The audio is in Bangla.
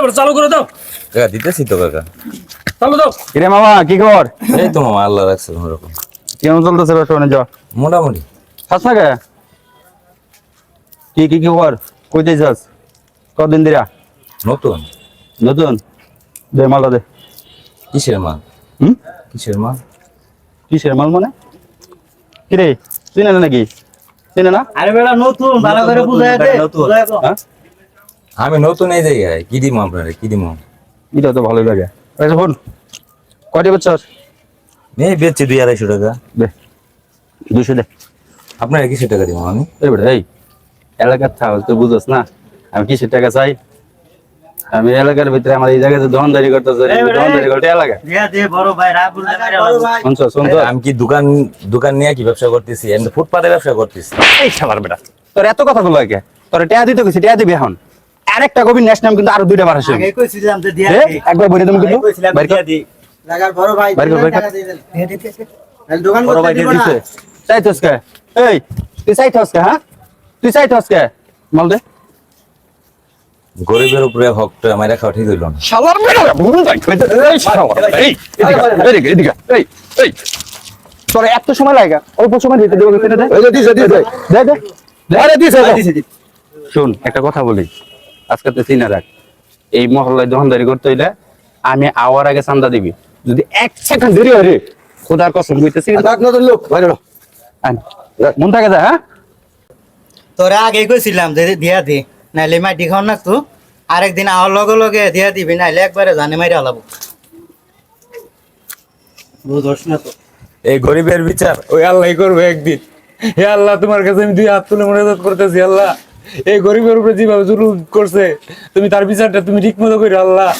এবার চালু করে দাও। কাকা দিতেছি তো কাকা। চালু দাও। কিরে মামা কি খবর? এই তো মামা আল্লাহ রাখছে কোনোরকম। কেমন চলতেছে ব্যবসা বাণিজ্য মোটামুটি। খাস না কি? কি কি খবর? কই যাইছাস কদিন দিরা নতুন। নতুন? দে মালটা দে। কিসের মাল? হুম? কিসের মাল? কিসের মাল মানে? কিরে চিনে না নাকি? চিনে না? আরে বেটা নতুন ভালো করে বুঝাই দে বুঝাই কো। হ্যাঁ? আমি নতুন এই জায়গায় কি দিম আপনারে কি দিম? এটা তো ভালোই লাগে। আচ্ছা ফোন কয়টি বছর এই বেচছি দুই আড়াইশো টাকা। দে দুশো দে। আপনারা কিসের টাকা দিব আমি? এই বেটা এই এলাকার থাক তুই বুঝোস না? আমি কিসের টাকা চাই? আমি এলাকার ভিতরে আমার এই জায়গাতে দোকানদারি করতেছে দোকানদারি করতে এলাকা। শুনছো শুনছো? আমি কি দোকান দোকান নিয়ে কি ব্যবসা করতেছি? আমি তো ফুটপাতে ব্যবসা করতেছি। এই শালার বেটা তোর এত কথা বলো কে? তোর টিয়া দিতে গেছি টিয়া দিবি এখন। আরেকটা কবি ন্যাশ নাম কিন্তু আরও দুইটা বার আসে। একবার বলে তুমি কিন্তু। এই তুই হ্যাঁ? তুই চাইছস কে মাল দে। গরিবের উপরে হকটা খাওয়া ঠিক হইল না। শালার বেটা ভুল যাই এই শালা এই এদিকে এদিকে এদিকে। এই এই। তোর এত সময় লাগে অল্প সময় দিতে দেবো কেটে দে। এই দিছে দিছে। দে দে। আরে দিছে। শুন একটা কথা বলি। আজকে তো চিনা রাখ এই মহল্লায় দোকানদারি করতে হইলে আমি আওয়ার আগে চান্দা দিবি। যদি এক সেকেন্ড দেরি হয় রে খোদার কসম কইতেছি নতুন লোক বাইরে মন থাকে যা হ্যাঁ? তোরে আগে কইছিলাম যে দিয়া দি নাইলে মাটি খাওয়ান না তো। আরেকদিন আওয়ার লগে লগে দিয়া দিবি নাইলে একবারে জানে মাইরা হলাবো। বুঝোস না তো। এই গরিবের বিচার ওই আল্লাহ করবে একদিন। হে আল্লাহ তোমার কাছে আমি দুই হাত তুলে মনোজাত করতেছি আল্লাহ। এই গরিবের উপরে যেভাবে জুলুম করছে তুমি তার বিচারটা তুমি ঠিক মতো করে আল্লাহ।